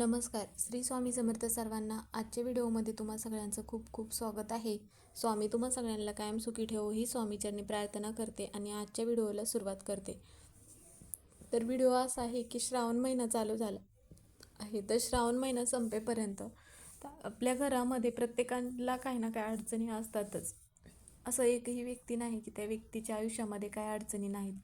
नमस्कार. श्री स्वामी समर्थ सर्वांना आजच्या व्हिडिओमध्ये तुम्हा सगळ्यांचं खूप खूप स्वागत आहे. स्वामी तुम्हा सगळ्यांना कायम सुखी ठेवो ही स्वामीचरणी प्रार्थना करते आणि आजच्या व्हिडिओला सुरुवात करते. तर व्हिडिओ असा आहे की श्रावण महिना चालू झाला आहे. तर श्रावण महिना संपेपर्यंत आपल्या घरामध्ये प्रत्येकाला काही ना काही अडचणी असतातच. असं एकही व्यक्ती नाही की त्या व्यक्तीच्या आयुष्यामध्ये काय अडचणी नाहीत.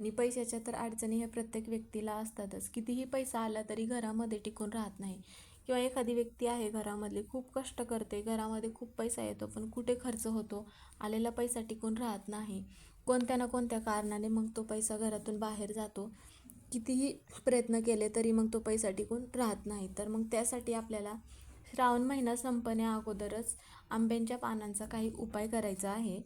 आणि पैशाच्या तर अडचणी हे प्रत्येक व्यक्तीला असतातच. कितीही पैसा आला तरी घरामध्ये टिकून राहत नाही. किंवा एखादी व्यक्ती आहे घरामधली खूप कष्ट करते घरामध्ये खूप पैसा येतो पण कुठे खर्च होतो? आलेला पैसा टिकून राहत नाही. कोणत्या ना कोणत्या कारणाने मग तो पैसा घरातून बाहेर जातो? कितीही प्रयत्न केले तरी मग तो पैसा टिकून राहत नाही. तर मग त्यासाठी आपल्याला श्रावण महिना संपण्या अगोदरच आंब्यांच्या पानांचा काही उपाय करायचा आहे.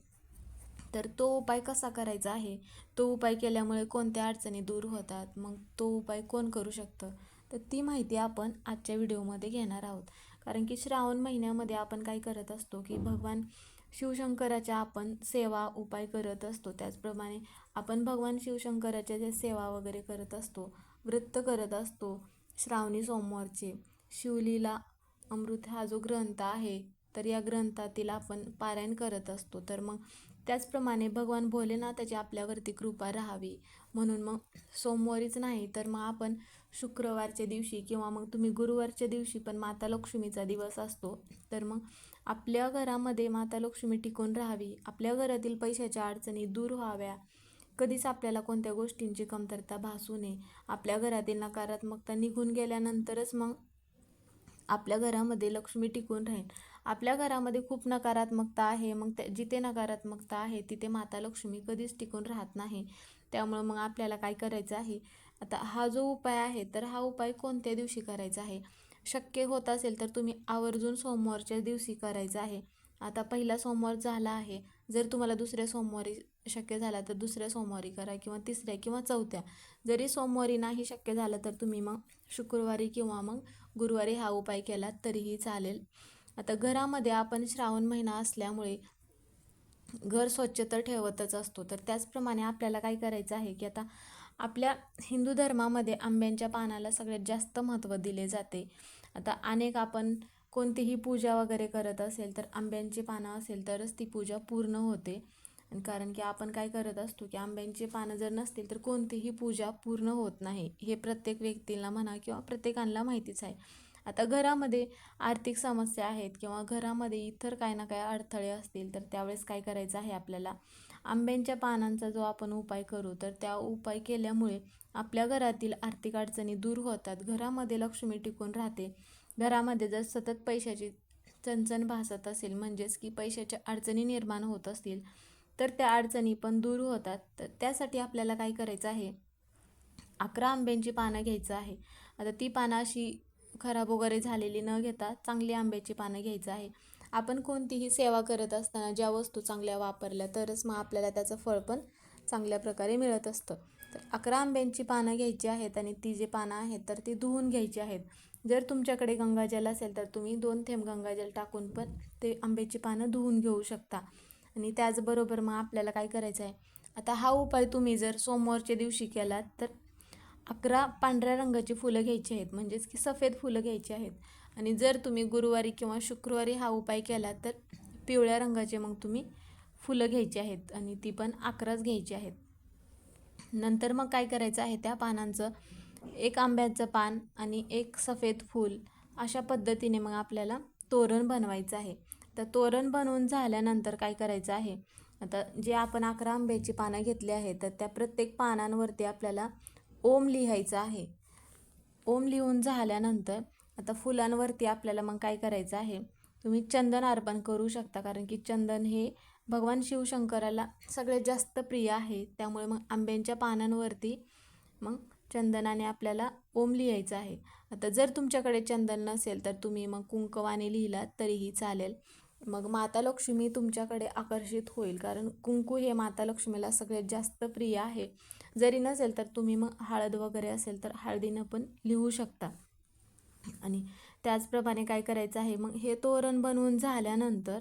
तर तो उपाय कसा करायचा आहे? तो उपाय केल्यामुळे कोणत्या अडचणी दूर होतात? मग तो उपाय कोण करू शकतं? तर ती माहिती आपण आजच्या व्हिडिओमध्ये घेणार आहोत. कारण की श्रावण महिन्यामध्ये आपण काय करत असतो की भगवान शिवशंकराच्या आपण सेवा उपाय करत असतो. त्याचप्रमाणे आपण भगवान शिवशंकराच्या ज्या सेवा वगैरे करत असतो व्रत करत असतो श्रावणी सोमवारचे शिवलीला अमृत हा जो ग्रंथ आहे तर या ग्रंथातील आपण पारायण करत असतो. तर मग त्याचप्रमाणे भगवान भोलेनाथाची आपल्यावरती कृपा राहावी. म्हणून मग सोमवारीच नाही तर मग आपण शुक्रवारच्या दिवशी किंवा मग तुम्ही गुरुवारच्या दिवशी पण माता लक्ष्मीचा दिवस असतो. तर मग आपल्या घरामध्ये माता लक्ष्मी टिकून राहावी. आपल्या घरातील पैशाच्या अडचणी दूर व्हाव्या. कधीच आपल्याला कोणत्या गोष्टींची कमतरता भासू नये. आपल्या घरातील नकारात्मकता निघून गेल्यानंतरच मग आपल्या घरामध्ये लक्ष्मी टिकून राहील आपल्या घरामध्ये खूप नकारात्मकता आहे. मग त्या जिथे नकारात्मकता आहे तिथे माता लक्ष्मी कधीच टिकून राहत नाही. त्यामुळं मग आपल्याला काय करायचं आहे? आता हा जो उपाय आहे तर हा उपाय कोणत्या दिवशी करायचा आहे? शक्य होत असेल तर तुम्ही आवर्जून सोमवारच्या दिवशी करायचा आहे. आता पहिला सोमवार झाला आहे. जर तुम्हाला दुसऱ्या सोमवारी शक्य झाला तर दुसऱ्या सोमवारी करा किंवा तिसऱ्या किंवा चौथ्या. जरी सोमवारी नाही शक्य झालं तर तुम्ही मग शुक्रवारी किंवा मग गुरुवारी हा उपाय केला तरीही चालेल. आता घरामध्ये आपण श्रावण महिना असल्यामुळे घर स्वच्छ तर ठेवतच असतो. तर त्याचप्रमाणे आपल्याला काय करायचं आहे की आता आपल्या हिंदू धर्मामध्ये आंब्यांच्या पानाला सगळ्यात जास्त महत्त्व दिले जाते. आता अनेक आपण कोणतीही पूजा वगैरे करत असेल तर आंब्यांची पानं असेल तरच ती पूजा पूर्ण होते. कारण की आपण काय करत असतो की आंब्यांची पानं जर नसतील तर कोणतीही पूजा पूर्ण होत नाही. हे प्रत्येक व्यक्तीला म्हणा किंवा प्रत्येकाला माहितीच आहे. आता घरामध्ये आर्थिक समस्या आहेत किंवा घरामध्ये इतर काही ना काय अडथळे असतील तर त्यावेळेस काय करायचं आहे आपल्याला? आंब्यांच्या पानांचा जो आपण उपाय करू तर त्या उपाय केल्यामुळे आपल्या घरातील आर्थिक अडचणी दूर होतात. घरामध्ये लक्ष्मी टिकून राहते. घरामध्ये जर सतत पैशाची चणचण भासत असेल म्हणजेच की पैशाच्या अडचणी निर्माण होत असतील तर त्या अडचणी पण दूर होतात. तर त्यासाठी आपल्याला काय करायचं आहे? अकरा आंब्यांची पानं घ्यायचं आहे. आता ती पानं अशी खराब वगैरे झालेली न घेता चांगली आंब्याची पानं घ्यायचं आहे. आपण कोणतीही सेवा करत असताना ज्या वस्तू चांगल्या वापरल्या तरच मग आपल्याला त्याचं फळ पण चांगल्या प्रकारे मिळत असतं. तर अकरा आंब्यांची पानं घ्यायची आहेत आणि ती जे पानं आहेत तर ती धुवून घ्यायची आहेत. जर तुमच्याकडे गंगाजल असेल तर तुम्ही दोन थेंब गंगाजल टाकून पण ते आंब्याची पानं धुवून घेऊ शकता. आणि त्याचबरोबर मग आपल्याला काय करायचं आहे आता हा उपाय तुम्ही जर सोमवारच्या दिवशी केलात तर अकरा पांढऱ्या रंगाची फुलं घ्यायची आहेत. म्हणजेच की सफेद फुलं घ्यायची आहेत. आणि जर तुम्ही गुरुवारी किंवा शुक्रवारी हा उपाय केला तर पिवळ्या रंगाचे मग तुम्ही फुलं घ्यायची आहेत आणि ती पण अकराच घ्यायची आहेत. नंतर मग काय करायचं आहे त्या पानांचं एक आंब्याचं पान आणि एक सफेद फूल अशा पद्धतीने मग आपल्याला तोरण बनवायचं आहे. तर तोरण बनवून झाल्यानंतर काय करायचं आहे आता जे आपण अकरा आंब्याची पानं घेतली आहेत तर त्या प्रत्येक पानांवरती आपल्याला ओम लिहायचं आहे. ओम लिहून झाल्यानंतर आता फुलांवरती आपल्याला मग काय करायचं आहे? तुम्ही चंदन अर्पण करू शकता कारण की चंदन हे भगवान शिवशंकराला सगळ्यात जास्त प्रिय आहे. त्यामुळे मग आंब्यांच्या पानांवरती मग चंदनाने आपल्याला ओम लिहायचं आहे. आता जर तुमच्याकडे चंदन नसेल तर तुम्ही मग कुंकवाने लिहिलात तरीही चालेल. मग माता लक्ष्मी तुमच्याकडे आकर्षित होईल कारण कुंकू हे माता लक्ष्मीला सगळ्यात जास्त प्रिय आहे. जरी नसेल तर तुम्ही मग हळद वगैरे असेल तर हळदीनं पण लिहू शकता. आणि त्याचप्रमाणे काय करायचं आहे मग हे तोरण बनवून झाल्यानंतर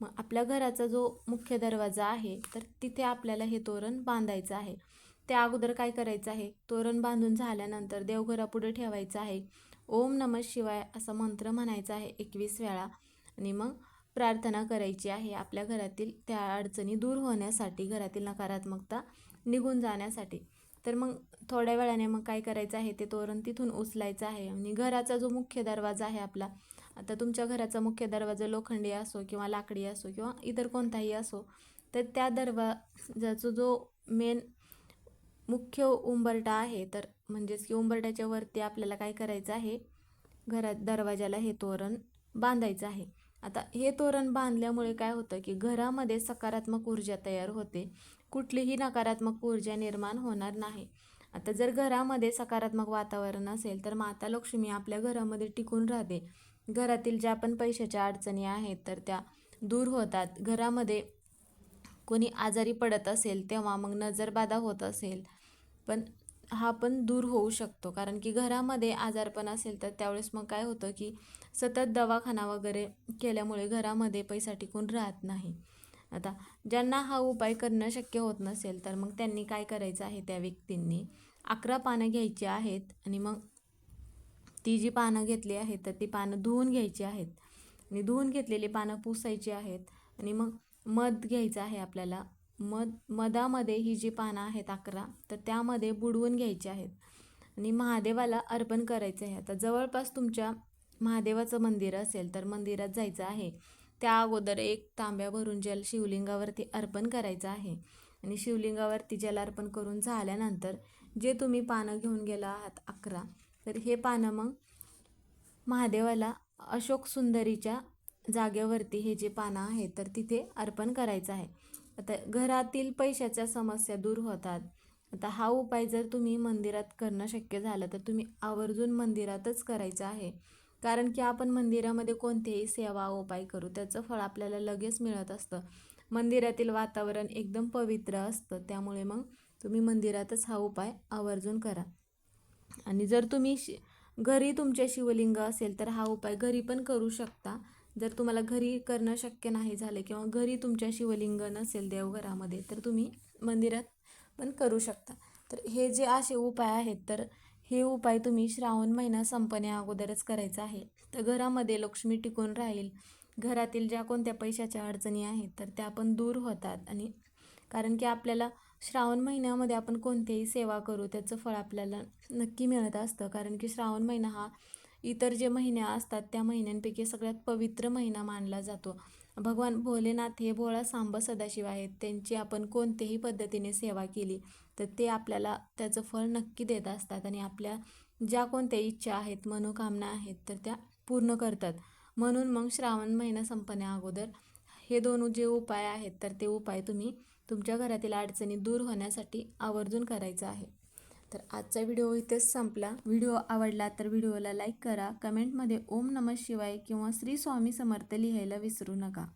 मग आपल्या घराचा जो मुख्य दरवाजा आहे तर तिथे आपल्याला हे तोरण बांधायचं आहे. त्या अगोदर काय करायचं आहे तोरण बांधून झाल्यानंतर देवघरापुढे ठेवायचं आहे. ओम नम शिवाय असा मंत्र म्हणायचा आहे एकवीस वेळा. आणि मग प्रार्थना करायची आहे आपल्या घरातील त्या अडचणी दूर होण्यासाठी घरातील नकारात्मकता निघून जाण्यासाठी. तर मग थोड्या वेळाने मग काय करायचं आहे ते तोरण तिथून उचलायचं आहे. आणि घराचा जो मुख्य दरवाजा आहे आपला आता तुमच्या घराचा मुख्य दरवाजा लोखंडी असो किंवा लाकडी असो किंवा इतर कोणताही असो तर त्या दरवाजाचा जो मेन मुख्य उंबरटा आहे तर म्हणजेच की उंबरट्याच्या वरती आपल्याला काय करायचं आहे घरात दरवाजाला हे तोरण बांधायचं आहे. आता हे तोरण बांधल्यामुळे काय होतं की घरामध्ये सकारात्मक ऊर्जा तयार होते. कुठलीही नकारात्मक ऊर्जा निर्माण होणार नाही. आता जर घरामध्ये सकारात्मक वातावरण असेल तर माता लक्ष्मी आपल्या घरामध्ये टिकून राहते. घरातील ज्या पण पैशाच्या अडचणी आहेत तर त्या दूर होतात. घरामध्ये कोणी आजारी पडत असेल तेव्हा मग नजरबाधा होत असेल. पण हा पण दूर होऊ शकतो कारण की घरामध्ये आजारपण असेल तर त्यावेळेस मग काय होतं की सतत दवाखाना वगैरे केल्यामुळे घरामध्ये पैसा टिकून राहत नाही. आता ज्यांना हा उपाय करणं शक्य होत नसेल तर मग त्यांनी काय करायचं आहे त्या व्यक्तींनी? अकरा पानं घ्यायची आहेत आणि मग ती जी पानं घेतली आहेत तर ती पानं धुवून घ्यायची आहेत. आणि धुवून घेतलेली पानं पुसायची आहेत आणि मग मध घ्यायचं आहे आपल्याला. मध मधामध्ये ही जी पानं आहेत अकरा तर त्यामध्ये बुडवून घ्यायची आहेत. आणि महादेवाला अर्पण करायचं आहे. आता जवळपास तुमच्या महादेवाचं मंदिर असेल तर मंदिरात जायचं आहे. त्या अगोदर एक तांब्या भरून जल शिवलिंगावरती अर्पण करायचं आहे. आणि शिवलिंगावरती जल अर्पण करून झाल्यानंतर जे तुम्ही पानं घेऊन गेला आहात अकरा तर हे पानं मग महादेवाला अशोक सुंदरीच्या जागेवरती हे जे पानं आहेत तर तिथे अर्पण करायचं आहे. आता घरातील पैशाच्या समस्या दूर होतात. आता हा उपाय जर तुम्ही मंदिरात करणं शक्य झालं तर तुम्ही आवर्जून मंदिरातच करायचं आहे. कारण की आपण मंदिरामध्ये कोणतेही सेवा उपाय करू त्याचं फळ आपल्याला लगेच मिळत असतं. मंदिरातील वातावरण एकदम पवित्र असतं. त्यामुळे मग तुम्ही मंदिरातच हा उपाय आवर्जून करा. आणि जर तुम्ही शि घरी तुमचे शिवलिंग असेल तर हा उपाय घरी पण करू शकता. जर तुम्हाला घरी करणं शक्य नाही झालं किंवा घरी तुमच्या शिवलिंग नसेल देवघरामध्ये तर तुम्ही मंदिरात पण करू शकता. तर हे जे असे उपाय आहेत तर हे उपाय तुम्ही श्रावण महिना संपण्या अगोदरच करायचा आहे. तर घरामध्ये लक्ष्मी टिकून राहील. घरातील ज्या कोणत्या पैशाच्या अडचणी आहेत तर त्या पण दूर होतात. आणि कारण की आपल्याला श्रावण महिन्यामध्ये आपण कोणतीही सेवा करू त्याचं फळ आपल्याला नक्की मिळत असतं. कारण की श्रावण महिना हा इतर जे महिने असतात त्या महिन्यांपैकी सगळ्यात पवित्र महिना मानला जातो. भगवान भोलेनाथ हे भोळा सांब सदाशिव आहेत. त्यांची आपण कोणत्याही पद्धतीने सेवा केली तर ते आपल्याला त्याचं फळ नक्की देत असतात आणि आपल्या ज्या कोणत्या इच्छा आहेत मनोकामना आहेत तर त्या पूर्ण करतात. म्हणून मग श्रावण महिना संपण्या अगोदर हे दोन जे उपाय आहेत तर ते उपाय तुम्ही तुमच्या घरातील अडचणी दूर होण्यासाठी आवर्जून करायचं आहे. तर आजचा व्हिडिओ इथेच संपला. व्हिडिओ आवडला तर व्हिडिओला लाईक करा. कमेंटमध्ये ओम नमः शिवाय किंवा श्री स्वामी समर्थ लिहायला विसरू नका.